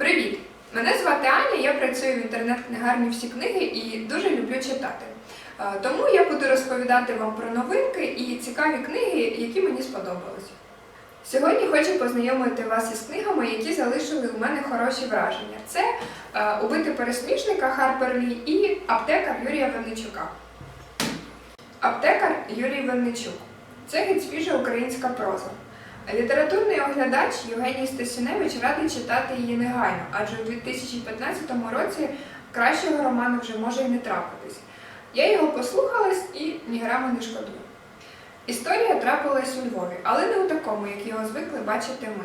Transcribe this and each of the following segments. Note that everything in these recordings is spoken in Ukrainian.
Привіт! Мене звати Аня, я працюю в інтернет-книгарні всі книги і дуже люблю читати. Е, Тому я буду розповідати вам про новинки і цікаві книги, які мені сподобались. Сьогодні хочу познайомити вас із книгами, які залишили у мене хороші враження. Це е, Убити пересмішника Харпер Лі і аптекар Юрія Винничука. Аптекар Юрій Винничук. Це геть свіжа українська проза. Літературний оглядач Євгеній Стасюневич радить читати її негайно, адже у 2015 році кращого роману вже може й не трапитись. Я його послухалась і ні грама не шкодую. Історія трапилась у Львові, але не у такому, як його звикли бачити ми.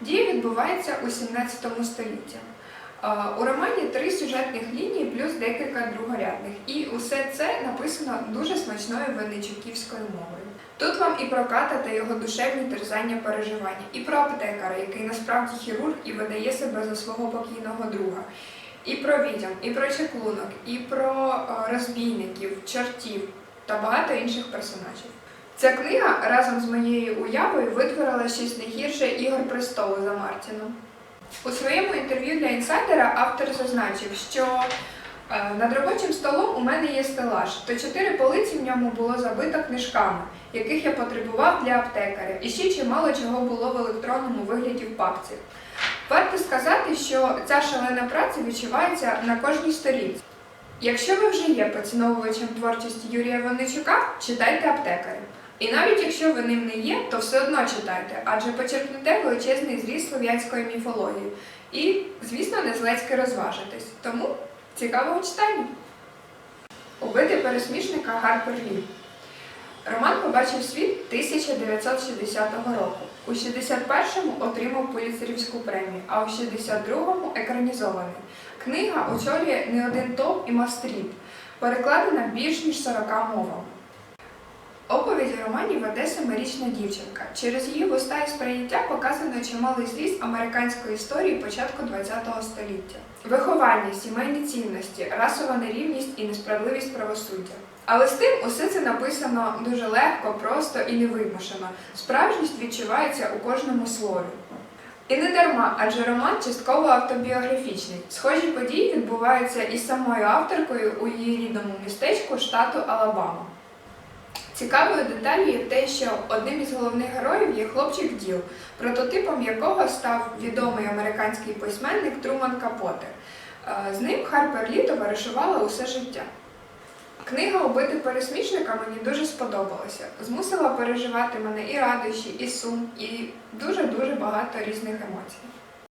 Дія відбувається у 17 столітті. А, У романі три сюжетних лінії плюс декілька другорядних. І усе це написано дуже смачною винничуківською мовою. Тут вам і про ката та його душевні терзання переживання, і про аптекара, який насправді хірург і видає себе за свого покійного друга, і про відьом, і про чеклунок, і про е, розбійників, чортів та багато інших персонажів. Ця книга разом з моєю уявою витворила щось не гірше ігор престолу за Мартіном. У своєму інтерв'ю для інсайдера автор зазначив, що е, над робочим столом у мене є стелаж, то чотири полиці в ньому було забито книжками, яких я потребував для аптекаря, і ще чимало чого було в електронному вигляді в папці. Варто сказати, що ця шалена праця відчувається на кожній сторінці. Якщо ви вже є поціновувачем творчості Юрія Винничука, читайте аптекаря. І навіть якщо ви ним не є, то все одно читайте, адже почерпнете величезний зріз слов'янської міфології. І, звісно, не злецьки розважитись. Тому цікавого читання. Убити пересмішника Гарпер Лі. Роман побачив світ 1960 року. У 61-му отримав Пуліцерівську премію, а у 62-му екранізований. Книга очолює не один топ і мастріт, перекладена більш ніж 40 мовами. Оповідь у романі веде семирічна дівчинка. Через її вуста і сприйняття показано чималий зліз американської історії початку ХХ століття. Виховання, сімейні цінності, расова нерівність і несправедливість правосуддя. Але з тим усе це написано дуже легко, просто і невимушено. Справжність відчувається у кожному слові. І не дарма, адже роман частково автобіографічний. Схожі події відбуваються із самою авторкою у її рідному містечку штату Алабама. Цікавою деталью є те, що одним із головних героїв є хлопчик Діл, прототипом якого став відомий американський письменник Труман Капоте. Е, З ним Харпер Лі товаришувала усе життя. Книга Убити пересмішника мені дуже сподобалася. Змусила переживати мене і радощі, і сум, і дуже-дуже багато різних емоцій.